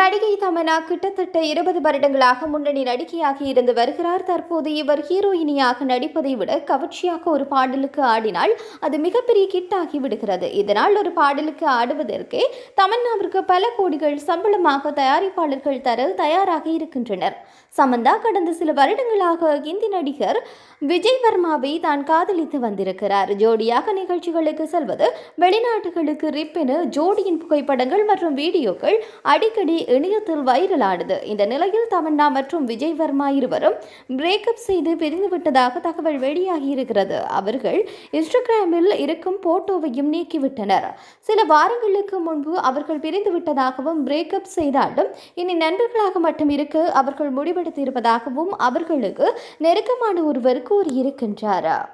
நடிகை தமன்னா கிட்டத்தட்ட இருபது வருடங்களாக முன்னணி நடிகையாகி இருந்து வருகிறார். தற்போது இவர் ஹீரோயினியாக நடிப்பதை விட கவர்ச்சியாக ஒரு பாடலுக்கு ஆடினால் அது மிகப்பெரிய கிட் ஆகி விடுகிறது. இதனால் ஒரு பாடலுக்கு ஆடுவதற்கே தமன்னாவிற்கு பல கோடிகள் சம்பளமாக தயாரிப்பாளர்கள் தர தயாராக இருக்கின்றனர். சமந்தா கடந்த சில வருடங்களாக இந்தி நடிகர் விஜய் வர்மாவை தான் காதலித்து வந்திருக்கிறார். ஜோடியாக நிகழ்ச்சிகளுக்கு செல்வது வெளிநாட்டுகளுக்கு ரிப் என ஜோடியின் புகைப்படங்கள் மற்றும் வீடியோக்கள் அடிக்கடி இணையத்தில் வைரலானது. இந்த நிலையில் தமன்னா மற்றும் விஜய் வர்மா இருவரும் பிரேக்கப் செய்து பிரிந்துவிட்டதாக தகவல் வெளியாகி இருக்கிறது அவர்கள் இன்ஸ்டாகிராமில் இருக்கும் போட்டோவையும் நீக்கிவிட்டனர். சில வாரங்களுக்கு முன்பு அவர்கள் பிரிந்து விட்டதாகவும் பிரேக்கப் செய்தாலும் இனி நண்பர்களாக மட்டும் இருக்க அவர்கள் முடிவெடுத்திருப்பதாகவும் அவர்களுக்கு நெருக்கமான ஒருவர் கூறியிருக்கின்றார்.